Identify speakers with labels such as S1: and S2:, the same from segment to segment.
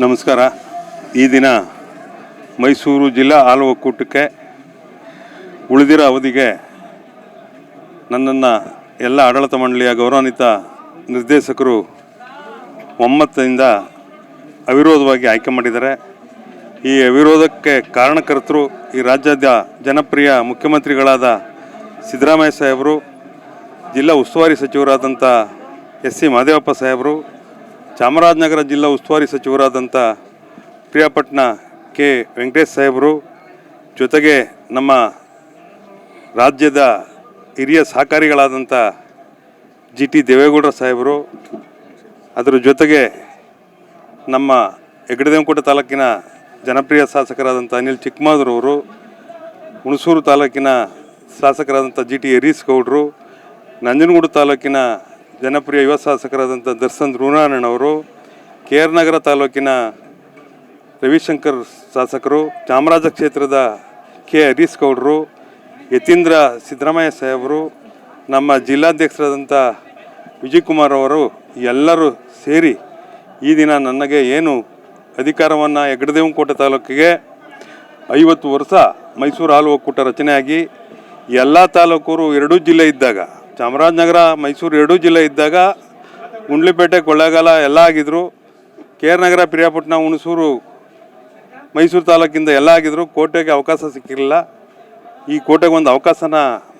S1: ನಮಸ್ಕಾರ. ಈ ದಿನ ಮೈಸೂರು ಜಿಲ್ಲಾ ಹಾಲು ಒಕ್ಕೂಟಕ್ಕೆ ಉಳಿದಿರೋ ಅವಧಿಗೆ ನನ್ನನ್ನು ಎಲ್ಲ ಆಡಳಿತ ಮಂಡಳಿಯ ಗೌರವಾನ್ವಿತ ನಿರ್ದೇಶಕರು ಒಮ್ಮತದಿಂದ ಅವಿರೋಧವಾಗಿ ಆಯ್ಕೆ ಮಾಡಿದ್ದಾರೆ. ಈ ಅವಿರೋಧಕ್ಕೆ ಕಾರಣಕರ್ತರು ಈ ರಾಜ್ಯದ ಜನಪ್ರಿಯ ಮುಖ್ಯಮಂತ್ರಿಗಳಾದ ಸಿದ್ದರಾಮಯ್ಯ ಸಾಹೇಬರು, ಜಿಲ್ಲಾ ಉಸ್ತುವಾರಿ ಸಚಿವರಾದಂಥ ಎಸ್ ಸಿ ಮಹದೇವಪ್ಪ ಸಾಹೇಬರು ಚಾಮರಾಜನಗರ ಜಿಲ್ಲಾ ಉಸ್ತುವಾರಿ ಸಚಿವರಾದಂಥ ಪ್ರಿಯಾಪಟ್ನ ಕೆ. ವೆಂಕಟೇಶ್ ಸಾಹೇಬರು, ಜೊತೆಗೆ ನಮ್ಮ ರಾಜ್ಯದ ಹಿರಿಯ ಸಹಕಾರಿಗಳಾದಂಥ ಜಿ ಟಿ ದೇವೇಗೌಡರ ಸಾಹೇಬರು, ಅದರ ಜೊತೆಗೆ ನಮ್ಮ ಹೆಗ್ಡದೇವಕೋಟೆ ತಾಲೂಕಿನ ಜನಪ್ರಿಯ ಶಾಸಕರಾದಂಥ ಅನಿಲ್ ಚಿಕ್ಕಮಾದ್ರವರು ಹುಣಸೂರು ತಾಲೂಕಿನ ಶಾಸಕರಾದಂಥ ಜಿ ಟಿ ಹರೀಶ್ ಗೌಡರು, ನಂಜನಗೂಡು ತಾಲೂಕಿನ ಜನಪ್ರಿಯ ಯುವ ಶಾಸಕರಾದಂಥ ದರ್ಶನ್ ಋಣಾನಣ್ಣವರು ಕೆ ಆರ್ ನಗರ ತಾಲೂಕಿನ ರವಿಶಂಕರ್ ಶಾಸಕರು, ಚಾಮರಾಜ ಕ್ಷೇತ್ರದ ಕೆ ಹರೀಶ್ ಗೌಡರು, ಯತೀಂದ್ರ ಸಿದ್ದರಾಮಯ್ಯ ಸಾಹೇಬರು, ನಮ್ಮ ಜಿಲ್ಲಾಧ್ಯಕ್ಷರಾದಂಥ ವಿಜಯ್ ಕುಮಾರ್ ಅವರು ಎಲ್ಲರೂ ಸೇರಿ ಈ ದಿನ ನನಗೆ ಏನು ಅಧಿಕಾರವನ್ನು ಹೆಗ್ಗಡದೇವನಕೋಟೆ ತಾಲೂಕಿಗೆ ಐವತ್ತು ವರ್ಷ ಮೈಸೂರು ಹಾಲು ಒಕ್ಕೂಟ ರಚನೆಯಾಗಿ ಎಲ್ಲ ತಾಲೂಕರು ಎರಡೂ ಜಿಲ್ಲೆ ಇದ್ದಾಗ ಚಾಮರಾಜನಗರ, ಮೈಸೂರು ಎರಡೂ ಜಿಲ್ಲೆ ಇದ್ದಾಗ ಗುಂಡ್ಲಿಪೇಟೆ ಕೊಳ್ಳೇಗಾಲ ಎಲ್ಲ ಆಗಿದ್ರು. ಕೆ ಆರ್ ನಗರ, ಪಿರಿಯಾಪಟ್ಟಣ, ಹುಣಸೂರು, ಮೈಸೂರು ತಾಲೂಕಿಂದ ಎಲ್ಲ ಆಗಿದ್ರು. ಕೋಟೆಗೆ ಅವಕಾಶ ಸಿಕ್ಕಿರಲಿಲ್ಲ. ಈ ಕೋಟೆಗೆ ಒಂದು ಅವಕಾಶನ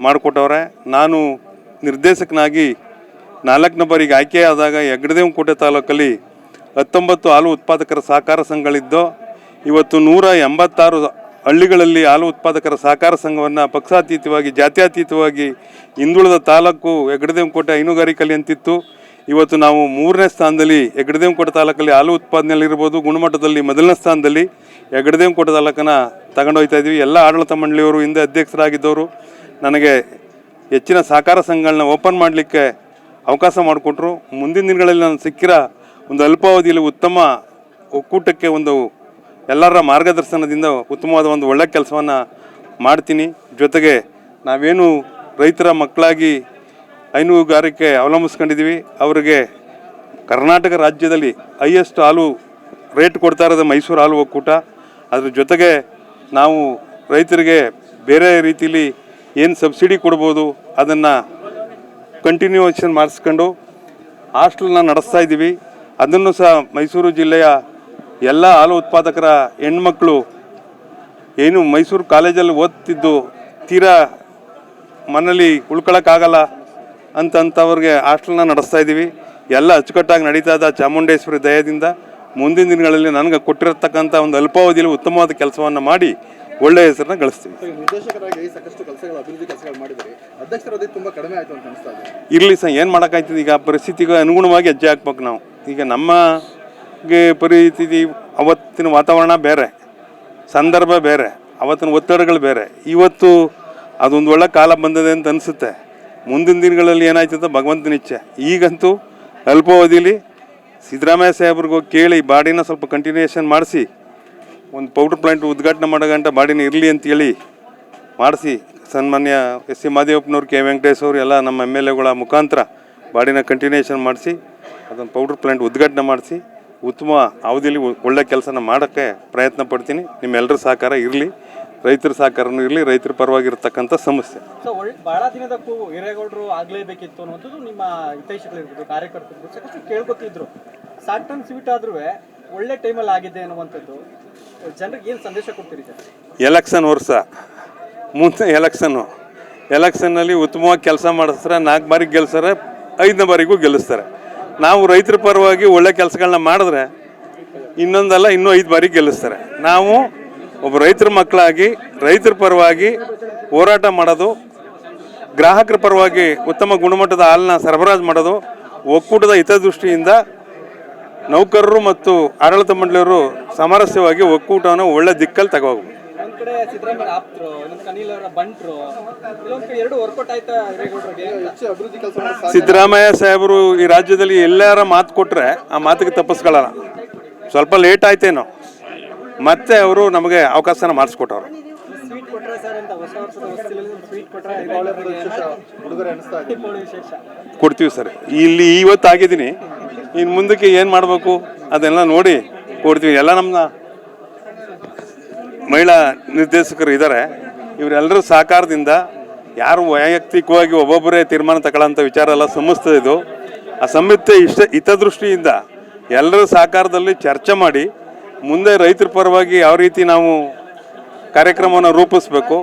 S1: ಮಾಡಿಕೊಟ್ಟವ್ರೆ. ನಾನು ನಿರ್ದೇಶಕನಾಗಿ ನಾಲ್ಕನೇ ಬಾರಿಗೆ ಆಯ್ಕೆಯಾದಾಗ ಹೆಗ್ಗಡದೇವನಕೋಟೆ ತಾಲೂಕಲ್ಲಿ ಹತ್ತೊಂಬತ್ತು ಹಾಲು ಉತ್ಪಾದಕರ ಸಹಕಾರ ಸಂಘಗಳಿದ್ದು, ಇವತ್ತು ನೂರ ಎಂಬತ್ತಾರು ಹಳ್ಳಿಗಳಲ್ಲಿ ಹಾಲು ಉತ್ಪಾದಕರ ಸಹಕಾರ ಸಂಘವನ್ನು ಪಕ್ಷಾತೀತವಾಗಿ, ಜಾತ್ಯಾತೀತವಾಗಿ ಹಿಂದುಳಿದ ತಾಲೂಕು ಹೆಗ್ಗಡದೇವನಕೋಟೆ ಹೈನುಗಾರಿಕೆಯಲ್ಲಿ ಅಂತಿತ್ತು. ಇವತ್ತು ನಾವು ಮೂರನೇ ಸ್ಥಾನದಲ್ಲಿ ಹೆಗ್ಗಡದೇವನಕೋಟೆ ತಾಲೂಕಲ್ಲಿ ಹಾಲು ಉತ್ಪಾದನೆಯಲ್ಲಿರ್ಬೋದು, ಗುಣಮಟ್ಟದಲ್ಲಿ ಮೊದಲನೇ ಸ್ಥಾನದಲ್ಲಿ ಹೆಗ್ಗಡದೇವನಕೋಟೆ ತಾಲೂಕನ್ನು ತಗೊಂಡೋಗ್ತಾ ಇದ್ದೀವಿ ಎಲ್ಲ ಆಡಳಿತ ಮಂಡಳಿಯವರು ಹಿಂದೆ ಅಧ್ಯಕ್ಷರಾಗಿದ್ದವರು. ನನಗೆ ಹೆಚ್ಚಿನ ಸಹಕಾರ ಸಂಘಗಳನ್ನ ಓಪನ್ ಮಾಡಲಿಕ್ಕೆ ಅವಕಾಶ ಮಾಡಿಕೊಟ್ರು. ಮುಂದಿನ ದಿನಗಳಲ್ಲಿ ನಾನು ಸಿಕ್ಕಿರ ಒಂದು ಅಲ್ಪಾವಧಿಯಲ್ಲಿ ಉತ್ತಮ ಒಕ್ಕೂಟಕ್ಕೆ ಒಂದು ಎಲ್ಲರ ಮಾರ್ಗದರ್ಶನದಿಂದ ಉತ್ತಮವಾದ ಒಂದು ಒಳ್ಳೆ ಕೆಲಸವನ್ನು ಮಾಡ್ತೀನಿ. ಜೊತೆಗೆ ನಾವೇನು ರೈತರ ಮಕ್ಕಳಾಗಿ ಹೈನುಗಾರಿಕೆ ಅವಲಂಬಿಸ್ಕೊಂಡಿದ್ದೀವಿ. ಅವರಿಗೆ ಕರ್ನಾಟಕ ರಾಜ್ಯದಲ್ಲಿ ಹೈಯೆಸ್ಟ್ ಹಾಲು ರೇಟ್ ಕೊಡ್ತಾ ಇರೋದು ಮೈಸೂರು ಹಾಲು ಒಕ್ಕೂಟ. ಅದ್ರ ಜೊತೆಗೆ ನಾವು ರೈತರಿಗೆ ಬೇರೆ ರೀತಿಯಲ್ಲಿ ಏನು ಸಬ್ಸಿಡಿ ಕೊಡ್ಬೋದು ಅದನ್ನು ಕಂಟಿನ್ಯೂಯೇಷನ್ ಮಾಡಿಸ್ಕೊಂಡು ಹಾಸ್ಟೆಲ್ನ ನಡೆಸ್ತಾ ಇದ್ದೀವಿ. ಅದನ್ನು ಸಹ ಮೈಸೂರು ಜಿಲ್ಲೆಯ ಎಲ್ಲ ಹಾಲು ಉತ್ಪಾದಕರ ಹೆಣ್ಮಕ್ಳು ಏನು ಮೈಸೂರು ಕಾಲೇಜಲ್ಲಿ ಓದ್ತಿದ್ದು ತೀರಾ ಮನೇಲಿ ಉಳ್ಕೊಳಕ್ಕಾಗಲ್ಲ ಅಂತಂಥವ್ರಿಗೆ ಹಾಸ್ಟೆಲ್ನ ನಡೆಸ್ತಾ ಇದ್ದೀವಿ. ಎಲ್ಲ ಅಚ್ಚುಕಟ್ಟಾಗಿ ನಡೀತಾ ಇದ್ದ ಚಾಮುಂಡೇಶ್ವರಿ ದಯದಿಂದ ಮುಂದಿನ ದಿನಗಳಲ್ಲಿ ನನಗೆ ಕೊಟ್ಟಿರತಕ್ಕಂಥ ಒಂದು ಅಲ್ಪಾವಧಿಯಲ್ಲಿ ಉತ್ತಮವಾದ ಕೆಲಸವನ್ನು ಮಾಡಿ ಒಳ್ಳೆಯ ಹೆಸರನ್ನ ಗಳಿಸ್ತೀವಿ. ಇರಲಿ ಸರ್ ಏನು ಮಾಡೋಕ್ಕಾಯ್ತದೆ? ಈಗ ಪರಿಸ್ಥಿತಿಗೆ ಅನುಗುಣವಾಗಿ ಹೆಜ್ಜೆ ಹಾಕ್ಬೇಕು ನಾವು. ಈಗ ನಮಗೆ ಪರಿಸ್ಥಿತಿ ಅವತ್ತಿನ ವಾತಾವರಣ ಬೇರೆ, ಸಂದರ್ಭ ಬೇರೆ, ಅವತ್ತಿನ ಒತ್ತಡಗಳು ಬೇರೆ. ಇವತ್ತು ಅದೊಂದು ಒಳ್ಳೆ ಕಾಲ ಬಂದಿದೆ ಅಂತ ಅನಿಸುತ್ತೆ. ಮುಂದಿನ ದಿನಗಳಲ್ಲಿ ಏನಾಯ್ತದ ಭಗವಂತನ ಇಚ್ಛೆ ಈಗಂತೂ ಅಲ್ಪಾವಧಿಲಿ ಸಿದ್ದರಾಮಯ್ಯ ಸಾಹೇಬ್ರಿಗೆ ಕೇಳಿ ಬಾಡಿನ ಸ್ವಲ್ಪ ಕಂಟಿನ್ಯೂಯೇಷನ್ ಮಾಡಿಸಿ, ಒಂದು ಪೌಡರ್ ಪ್ಲಾಂಟ್ ಉದ್ಘಾಟನೆ ಮಾಡೋ ಗಂಟ ಬಾಡಿನ ಇರಲಿ ಅಂತೇಳಿ ಮಾಡಿಸಿ, ಸನ್ಮಾನ್ಯ ಎಸ್ ಸಿ ಮಾದೇವಪ್ಪನವ್ರು, ಕೆ ವೆಂಕಟೇಶ್ ಅವರು ಎಲ್ಲ ನಮ್ಮ ಎಂ ಎಲ್ ಎಗಳ ಮುಖಾಂತರ ಬಾಡಿನ ಕಂಟಿನ್ಯೂಯೇಷನ್ ಮಾಡಿಸಿ, ಅದೊಂದು ಪೌಡರ್ ಪ್ಲಾಂಟ್ ಉದ್ಘಾಟನೆ ಮಾಡಿಸಿ ಉತ್ತಮ ಅವಧಿಯಲ್ಲಿ ಒಳ್ಳೆ ಕೆಲಸನ ಮಾಡೋಕ್ಕೆ ಪ್ರಯತ್ನ ಪಡ್ತೀನಿ. ನಿಮ್ಮೆಲ್ಲರ ಸಹಕಾರ ಇರಲಿ. ರೈತರ ಸಹಕಾರನೂ ಇರಲಿ. ರೈತರ ಪರವಾಗಿರ್ತಕ್ಕಂಥ ಸಮಸ್ಯೆ.
S2: ಬಹಳ ದಿನದ ಹಿರೇಗೌಡರು ಆಗಲೇಬೇಕಿತ್ತು ಅನ್ನುವಂಥದ್ದು ನಿಮ್ಮ ಹಿತೈಷಿಗಳಿರ್ಬೋದು ಕಾರ್ಯಕರ್ತರು ಸಾಕಷ್ಟು ಕೇಳ್ಕೊತಿದ್ರು. ಸಾಕ್ ಅಂಡ್ ಸ್ವೀಟ್ ಆದ್ರೂ ಒಳ್ಳೆ ಟೈಮಲ್ಲಿ ಆಗಿದೆ ಅನ್ನುವಂಥದ್ದು ಜನರಿಗೆ ಏನು ಸಂದೇಶ ಕೊಡ್ತೀರಿ
S1: ಎಲೆಕ್ಷನ್ ವರ್ಷ. ಮುಂದೆ ಎಲೆಕ್ಷನ್ನು ಎಲೆಕ್ಷನ್ನಲ್ಲಿ ಉತ್ತಮವಾಗಿ ಕೆಲಸ ಮಾಡಿಸ್ತಾರೆ ನಾಲ್ಕು ಬಾರಿ ಗೆಲ್ಸ್ತಾರೆ ಐದನೇ ಬಾರಿಗೂ ಗೆಲ್ಲಿಸ್ತಾರೆ. ನಾವು ರೈತರ ಪರವಾಗಿ ಒಳ್ಳೆ ಕೆಲಸಗಳನ್ನ ಮಾಡಿದ್ರೆ ಇನ್ನೊಂದಲ್ಲ ಇನ್ನೂ ಐದು ಬಾರಿ ಗೆಲ್ಲಿಸ್ತಾರೆ. ನಾವು ಒಬ್ಬ ರೈತರ ಮಕ್ಕಳಾಗಿ, ರೈತರ ಪರವಾಗಿ ಹೋರಾಟ ಮಾಡೋದು, ಗ್ರಾಹಕರ ಪರವಾಗಿ ಉತ್ತಮ ಗುಣಮಟ್ಟದ ಹಾಲನ್ನ ಸರಬರಾಜು ಮಾಡೋದು, ಒಕ್ಕೂಟದ ಹಿತದೃಷ್ಟಿಯಿಂದ ನೌಕರರು ಮತ್ತು ಆಡಳಿತ ಮಂಡಳಿಯವರು ಸಾಮರಸ್ಯವಾಗಿ ಒಕ್ಕೂಟವನ್ನು ಒಳ್ಳೆ ದಿಕ್ಕಲ್ಲಿ ತಗೋಬೇಕು.
S2: ಕಡೆ ಸಿದ್ದರಾಮಯ್ಯ ಆಪ್ತರು ಇನ್ನೊಂದು ಅನಿಲ್ ಅವರ ಬಂಟ್ರು ಇಲ್ಲೊಂದ್ ಕಡೆ ಎರಡು ವರ್ಕೌಟ್ ಆಯ್ತಾ ಹಿರೇಗೌಡರಿಗೆ?
S3: ಹೆಚ್ಚು ಅಭಿವೃದ್ಧಿ ಕೆಲಸ
S1: ಸಿದ್ದರಾಮಯ್ಯ ಸಾಹೇಬರು ಈ ರಾಜ್ಯದಲ್ಲಿ ಎಲ್ಲಾರ ಮಾತು ಕೊಟ್ಟರೆ ಆ ಮಾತಿಗೆ ತಪ್ಪಿಸ್ಕೊಳ್ಳಲ್ಲ. ಸ್ವಲ್ಪ ಲೇಟ್ ಆಯ್ತೇನೋ. ಮತ್ತೆ ಅವರು ನಮಗೆ ಅವಕಾಶನ ಮಾಡಿಸ್ಕೊಟ್ಟವ್ರು.
S2: ಸ್ವೀಟ್ ಕೊಟ್ರೆ ಸರ್ ಅಂತ ಹೊಸ ವರ್ಷದ ಹೊಸ್ತಿಲಲ್ಲಿ ಸ್ವೀಟ್ ಕೊಟ್ರೆ
S3: ಹುಡುಗರೆ ಅನಿಸ್ತಾ ಇದೆ.
S1: ಕೊಡ್ತೀವಿ ಸರ್. ಇಲ್ಲಿ ಇವತ್ತು ಆಗಿದ್ದೀನಿ ಇನ್ನು ಮುಂದಕ್ಕೆ ಏನು ಮಾಡಬೇಕು? ಅದೆಲ್ಲ ನೋಡಿ. ಕೊಡ್ತೀವಿ. ಎಲ್ಲ ನಮ್ಮ ಮಹಿಳಾ ನಿರ್ದೇಶಕರು ಇದ್ದಾರೆ ಇವರೆಲ್ಲರೂ ಸಹಕಾರದಿಂದ ಯಾರು ವೈಯಕ್ತಿಕವಾಗಿ ಒಬ್ಬೊಬ್ಬರೇ ತೀರ್ಮಾನ ತಗೊಳ್ಳೋಂಥ ವಿಚಾರ ಎಲ್ಲ ಸಂಸ್ಥೆ ಇದು. ಆ ಸಂಸ್ಥೆ ಇಷ್ಟ ಹಿತದೃಷ್ಟಿಯಿಂದ ಎಲ್ಲರೂ ಸಹಕಾರದಲ್ಲಿ ಚರ್ಚೆ ಮಾಡಿ ಮುಂದೆ ರೈತರ ಪರವಾಗಿ ಯಾವ ರೀತಿ ನಾವು ಕಾರ್ಯಕ್ರಮವನ್ನು ರೂಪಿಸ್ಬೇಕು,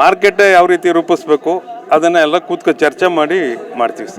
S1: ಮಾರ್ಕೆಟ್ ಯಾವ ರೀತಿ ರೂಪಿಸ್ಬೇಕು, ಅದನ್ನೆಲ್ಲ ಕೂತ್ಕೊ ಚರ್ಚೆ ಮಾಡಿ ಮಾಡ್ತೀವಿ